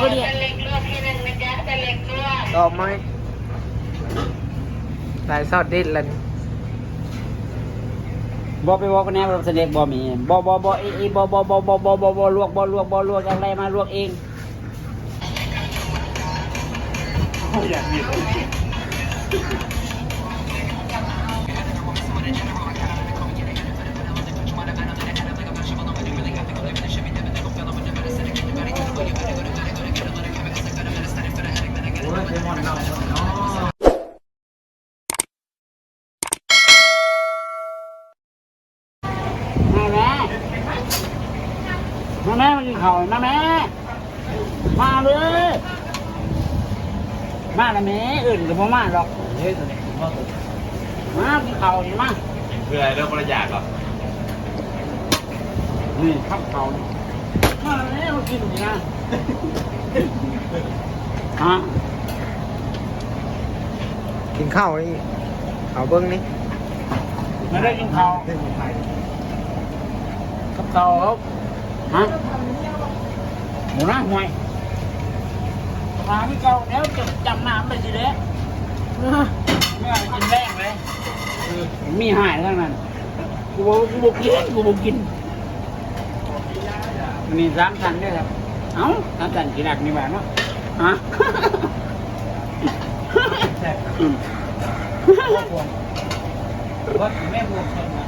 ก็เรียกเล็กลวกที่หนึ่งนะจ๊ะแต่เล็กลวกต่อไหมสายซอดดิดเลยบ่ไปบอกกันแน่ว่าเสด็จบ่มีบ่บ่บ่เอเอบ่บ่บ่บ่บ่บ่บ่ลวกบ่ลวกบ่ลวกอะไรมาลวกเองมาแม่ มาแม่มากินข้าวมาแม่ มาเลย มาละแม่อื่นก็บ่มาหรอกเฮ้ยตัวนี้ว่าตัวมากินข้าวนี่มาเพื่อเรื่องบริจาคเหรอนี่ข้าวเขานี่มาแล้วมากินนี่นะฮะกินข้าวนี่เอาเบิ้งนี่ไม่ได้กินข้าวกับข้าวครับ ฮะหมูน้าห่วยมาพี่เก่าแล้วจะจำน้ำไปสิเด้เมื่อกินแรงเลยมีหายทั้งนั้นกูบอกกูบอกกินกูบอกกินมีสามชั้นด้วยครับเอ้าสามชั้นกี่หนักนี่บ้างเนาะฮะอืมว่าแม่บวกคนนะ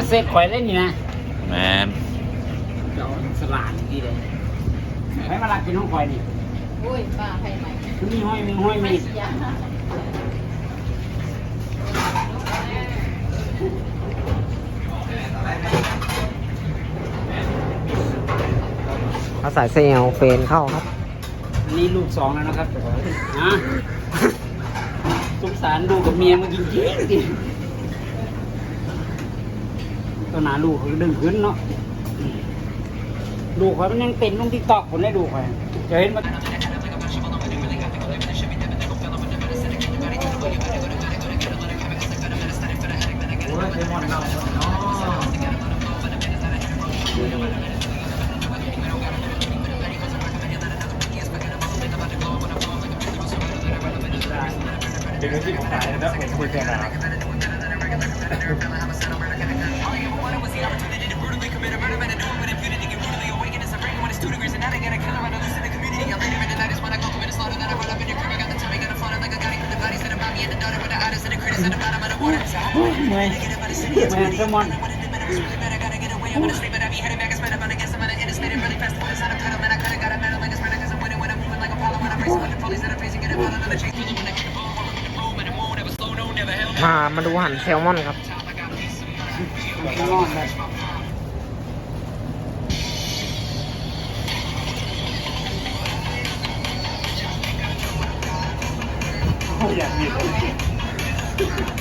มาเสกข่อยเล่นนี่นะแมนเดี๋ยวสลานดีเลยให้มาลักกินห้องข่อยนี่โอ้ยป้าไทยใหม่มีห้อยมีห้อยมียาเอาสายเซลล์เฟนเข้าครับ อันนี้ลูกสองแล้วนะครับนะสงสารลูกกับเมียมันจริงจริงๆ ตัวหนาลูกเขาดึงขึ้นเนาะอืมลูข่อยมันยังเป็นลงที่ตอกคนได้ดูข่อยจะเห็นมันเซมอนเราเนาะเดี๋ยวที่ผมถ่ายแล้วผมคุยกันนะ เมื่อยเมื่อยสมอนมามาดูหั่นแซลมอนครับนอนแบบอยากมี คน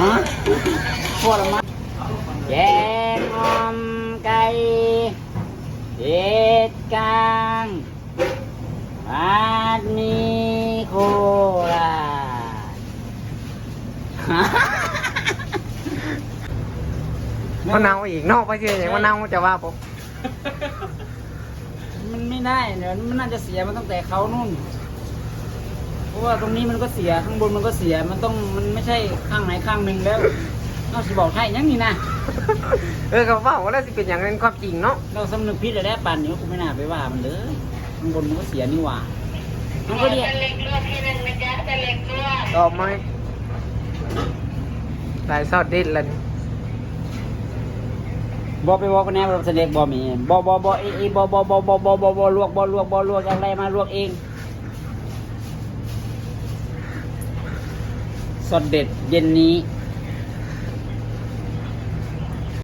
ฮะพวก เรามาแกงอมไก่เห็ดกลางผัดหมีโคราชมะนาวอีกนอกไปเชื่ออย่างมะนาวจะว่าผมมันไม่ได้เดี๋ยวมันน่าจะเสียมันตั้งแต่เขานู่น เพราะว่าตรงนี้มันก็เสียข้างบนมันก็เสียมันต้องมันไม่ใช่ข้างไหนข้างหนึ่งแล้ว นอกจากบอกให้ยังนี่นะเออเขาว่าว่าแล้วสิเป็นอย่างนั้นความจริงเนาะเราสำนึกผิดแล้วปั่นนี้กูไม่น่าไปว่ามันเลยข้างบนมันก็เสียนี่หว่ามันก็เรียกแต่เล็กลวกที่หนึ่งนะจ๊ะแต่เล็กลวกต่อไหมสายซอดดิดเลยบอไปบอกกันแน่ว่าเสด็จบอมีบอบอบอเอเอบ่บ่บ่บ่บ่บ่บ่ลวกบ่ลวกบ่ลวกอะไรมาลวกเองสดเด็ดเย็นนี้